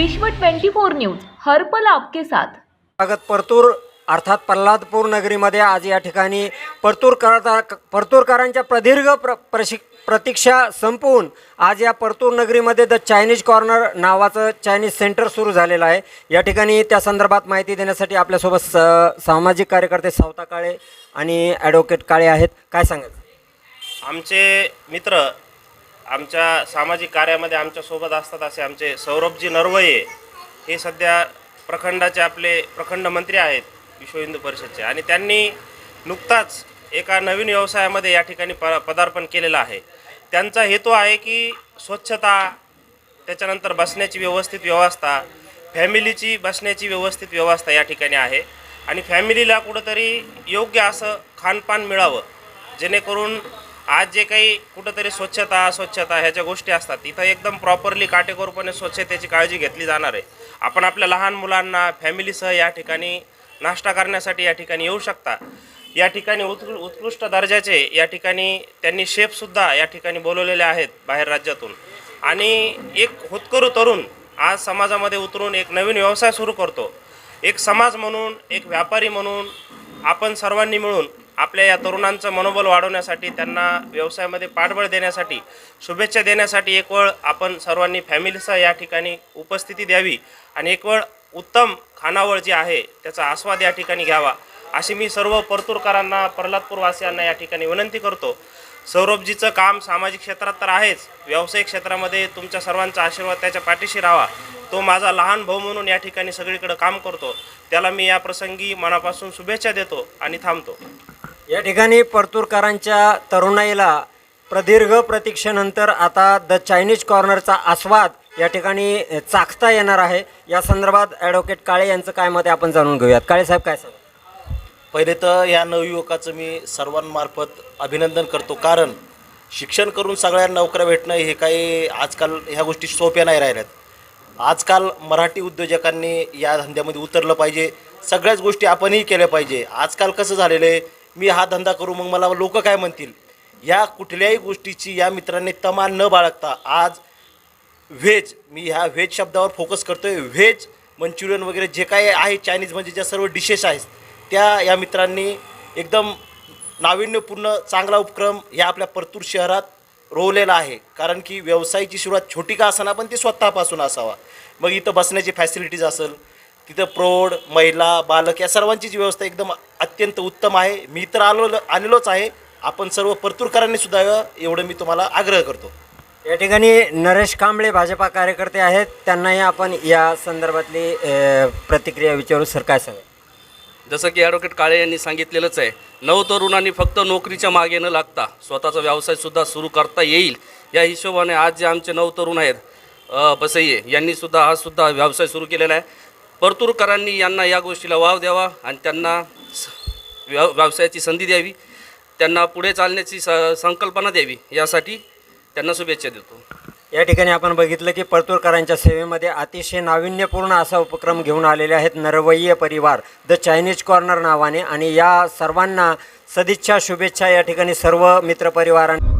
विश्व 24 न्यूज हर्पल आपके साथ. स्वागत परतूर अर्थात प्रल्हादपूर नगरीमध्ये आज या ठिकाणी परतूरकर परतूरकरांच्या प्रदीर्घ प्र प्रशिक प्रतीक्षा संपवून आज या परतूर नगरीमध्ये द चायनीज कॉर्नर नावाचं चायनीज सेंटर सुरू झालेलं आहे. या ठिकाणी त्या संदर्भात माहिती देण्यासाठी आपल्यासोबत स सामाजिक कार्यकर्ते सावता काळे आणि ॲडव्होकेट काळे आहेत. काय सांगायचं? आमचे मित्र आमच्या सामाजिक कार्यामध्ये आमच्यासोबत असतात असे आमचे सौरभजी नरवये हे सध्या प्रखंडाचे आपले प्रखंड मंत्री आहेत विश्व हिंदू परिषदचे. आणि त्यांनी नुकताच एका नवीन व्यवसायामध्ये या ठिकाणी प पदार्पण केलेलं आहे. त्यांचा हेतू आहे की स्वच्छता त्याच्यानंतर बसण्याची व्यवस्थित व्यवस्था फॅमिलीची बसण्याची व्यवस्थित व्यवस्था या ठिकाणी आहे. आणि फॅमिलीला कुठंतरी योग्य असं खानपान मिळावं जेणेकरून आज जे काही कुठंतरी स्वच्छता अस्वच्छता ह्याच्या गोष्टी असतात तिथं एकदम प्रॉपरली काटेकोरपणे स्वच्छतेची काळजी घेतली जाणार आहे. आपण आपल्या लहान मुलांना फॅमिलीसह या ठिकाणी नाश्ता करण्यासाठी या ठिकाणी येऊ शकता. या ठिकाणी उत्कृ उत्कृष्ट दर्जाचे या ठिकाणी त्यांनी शेफसुद्धा या ठिकाणी बोलवलेले आहेत बाहेर राज्यातून. आणि एक होतकरू तरुण आज समाजामध्ये उतरून एक नवीन व्यवसाय सुरू करतो. एक समाज म्हणून एक व्यापारी म्हणून आपण सर्वांनी मिळून आपल्या या तरुणांचं मनोबल वाढवण्यासाठी त्यांना व्यवसायामध्ये पाठबळ देण्यासाठी शुभेच्छा देण्यासाठी एक वेळ आपण सर्वांनी फॅमिलीसह या ठिकाणी उपस्थिती द्यावी आणि एक वेळ उत्तम खानावळ जी आहे त्याचा आस्वाद या ठिकाणी घ्यावा. अशी मी सर्व परतूरकरांना प्रल्हादपूरवासियांना या ठिकाणी विनंती करतो. सौरभजीचं काम सामाजिक क्षेत्रात तर आहेच. व्यावसायिक क्षेत्रामध्ये तुमच्या सर्वांचा आशीर्वाद त्याच्या पाठीशी राहावा. तो माझा लहान भाऊ म्हणून या ठिकाणी सगळीकडे काम करतो. त्याला मी या प्रसंगी मनापासून शुभेच्छा देतो आणि थांबतो. या ठिकाणी परतूरकरांच्या तरुणाईला प्रदीर्घ प्रतीक्षेनंतर आता द चायनीज कॉर्नरचा आस्वाद या ठिकाणी चाखता येणार आहे. या संदर्भात ॲडव्होकेट काळे यांचं काय मत आहे आपण जाणून घेऊयात. काळे साहेब काय सांग पहिले तर या नवयुवकाचं मी सर्वांमार्फत अभिनंदन करतो. कारण शिक्षण करून सगळ्यांना नोकऱ्या भेटणं हे काही आजकाल ह्या गोष्टी सोप्या नाही राहिल्यात. आजकाल मराठी उद्योजकांनी या धंद्यामध्ये उतरलं पाहिजे. सगळ्याच गोष्टी आपणही केल्या पाहिजे. आजकाल कसं झालेलं आहे? मी हा धंदा करू मग मला लोक काय म्हणतील? या कुठल्याही गोष्टीची या मित्रांनी तमा न बाळगता आज व्हेज मी ह्या व्हेज शब्दावर फोकस करतो आहे व्हेज मंचुरियन वगैरे जे काय आहे चायनीज म्हणजे ज्या सर्व डिशेस आहेत त्या या मित्रांनी एकदम नाविन्यपूर्ण चांगला उपक्रम या आपल्या परतूर शहरात रोवलेला आहे. कारण की व्यवसायाची सुरुवात छोटी का असाना पण ती स्वतःपासून असावा. मग इथं बसण्याची फॅसिलिटीज असेल तिथं प्रौढ महिला बालक या सर्वांचीच व्यवस्था एकदम अत्यंत उत्तम आहे. मी तर आलो आलेलोच आहे. आपण सर्व परतूरकरांनी सुद्धा एवढं मी तुम्हाला आग्रह करतो. या ठिकाणी नरेश कांबळे भाजपा कार्यकर्ते आहेत. त्यांनाही आपण या संदर्भातली प्रतिक्रिया विचारू. सर काय सांगा जसं की ॲडव्होकेट काळे यांनी सांगितलेलंच आहे नवतरुणांनी फक्त नोकरीच्या मागे न लागता स्वतःचा व्यवसायसुद्धा सुरू करता येईल. या हिशोबाने आज जे आमचे नवतरुण आहेत अ, बसय्ये यांनीसुद्धा हा सुद्धा व्यवसाय सुरू केलेला आहे. परतूरकरांनी यांना या गोष्टीला वाव द्यावा आणि त्यांना स- व्यव व्यवसायाची संधी द्यावी त्यांना पुढे चालण्याची स संकल्पना द्यावी यासाठी त्यांना शुभेच्छा देतो. या ठिकाणी आपण बघितलं की परतूरकरांच्या सेवेमध्ये अतिशय नाविन्यपूर्ण असा उपक्रम घेऊन आलेले आहेत नरवय्य परिवार द चायनीज कॉर्नर नावाने. आणि या सर्वांना सदिच्छा शुभेच्छा या ठिकाणी सर्व मित्रपरिवारांना